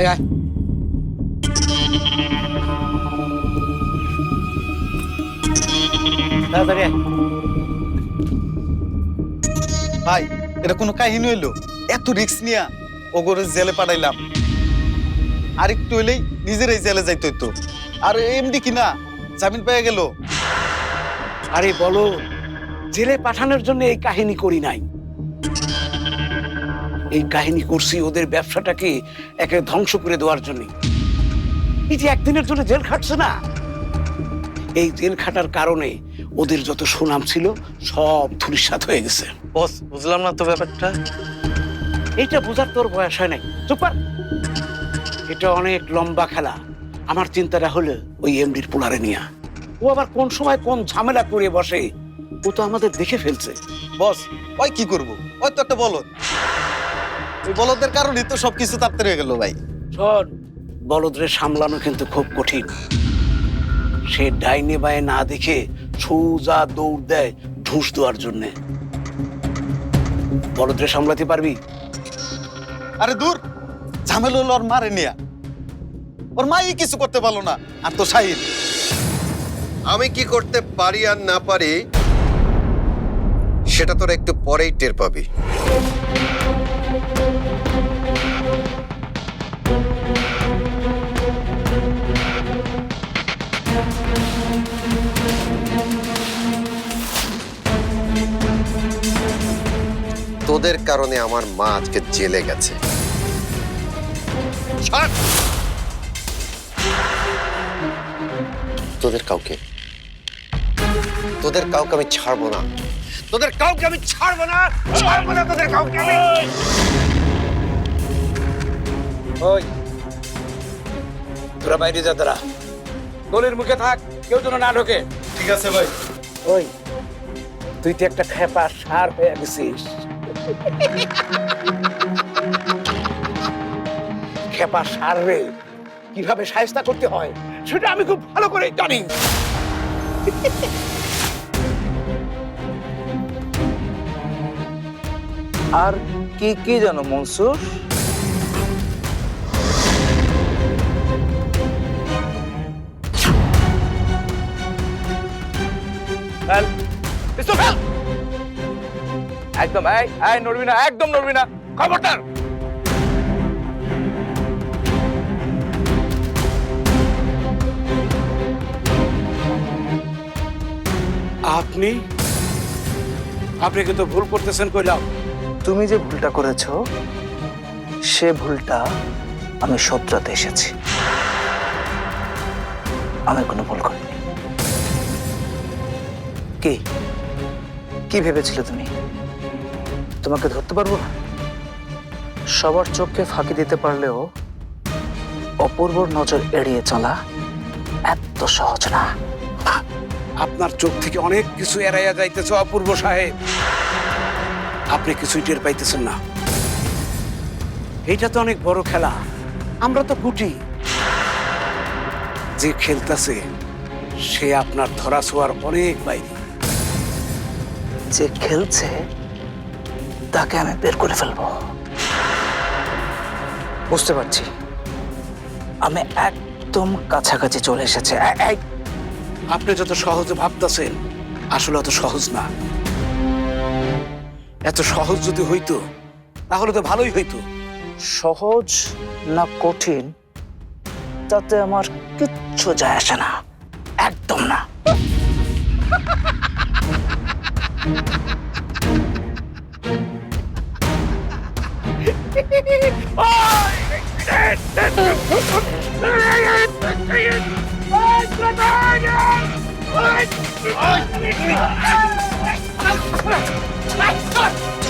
এই আয়। ভাই এটা কোনো কাহিনী হইল? এত রিস্ক নিয়া ওগরে জেলে পাঠাইলাম। আর একটু হইলেই নিজেরাই জেলে যাইতে হইতো। আর এমডি কিনা জামিন পেয়ে গেল। আরে বলো জেলে পাঠানোর জন্য এই কাহিনী করি নাই। এই কাহিনী করছি ওদের ব্যবসাটাকে একে ধ্বংস করে দেওয়ার জন্য। এই যে একদিনের জন্য জেল খাটছে না? এই জেল খাটার কারণে ওদের যত সুনাম ছিল সব ধূলিসাৎ হয়ে গেছে। বস বুঝলাম না তো ব্যাপারটা। এইটা বোঝার তোর বয়স হয় নাই। চুপার এটা অনেক লম্বা খেলা। আমার চিন্তাটা হলো ওই এমডির পোলারে নিয়া। ও আবার কোন সময় কোন ঝামেলা করে বসে ও তো আমাদের দেখে ফেলছে। বস ওই কি করব? ওই তো একটা বলদ। ওই বলদের কারণেই তো সবকিছু তাড়াতাড়ি হয়ে গেল ভাই। শোন। বলদরে সামলানো কিন্তু খুব কঠিন। সে ডাইনে বায়ে না দেখে সোজা দৌড় দেয় ঢুস দেওয়ার জন্যে। বলদরে সামলাতে পারবি? আরে দূর ঝামেল হলো ওর মারে নিয়া। ওর মাই কিছু করতে পারল না আর তো শাহিন আমি কি করতে পারি আর না পারি সেটা তোরা একটু পরেই টের পাবি। তোদের কারণে আমার মা আজকে জেলে গেছে! তোদের কাউকে তোদের কাউকে আমি ছাড়বো না। তোদের কাউকে আমি ছাড়বো না ছাড়বো না তোদের কাউকে আমি। ওই তোরা বাইরে যা তোরা গলির মুখে থাক কেউ যেন না ঢোকে। ঠিক আছে ভাই। ওই তুই তো একটা খেপা সার হয়ে গেছিস। খেপা সার রে কীভাবে সাহেস্তা করতে হয় সেটা আমি খুব ভালো করে জানি। আর কি কি জানো, মনসুর? একদম, এই এই, নড়বি না, একদম নড়বি না। খবরদার! আপনি? আপনি কিন্তু ভুল করতেছেন কইলাম তুমি যে ভুলটা করেছ, সে ভুলটা আমি শোধরাতে এসেছি। আমি কোনো ভুল করিনি। কি? কি ভেবেছিলে তুমি? তোমাকে ধরতে পারব না? সবার চোখকে ফাঁকি দিতে পারলেও অপূর্বর নজর এড়িয়ে চলা এত সহজ না। আপনার চোখ থেকে অনেক কিছু এড়াইয়া যাইতেছে অপূর্ব সাহেব। আপনি কিছুই টের পাইতেছেন না। এইটা তো অনেক বড় খেলা। আমরা তো গুটি যে খেলতেছে সে আপনার ধরা ছোঁয়ার অনেক বাইরে। যে খেলছে তাকে আমি বের করে ফেলব। বুঝতে পারছি। আমি একদম কাছাকাছি চলে এসেছে। আপনি যত সহজে ভাবতেছেন আসলে অত সহজ না। এত সহজ যদি হইতো তাহলে তো ভালোই হইতো। সহজ না কঠিন তাতে আমার কিচ্ছু যায় আসে না একদম না। Fuck!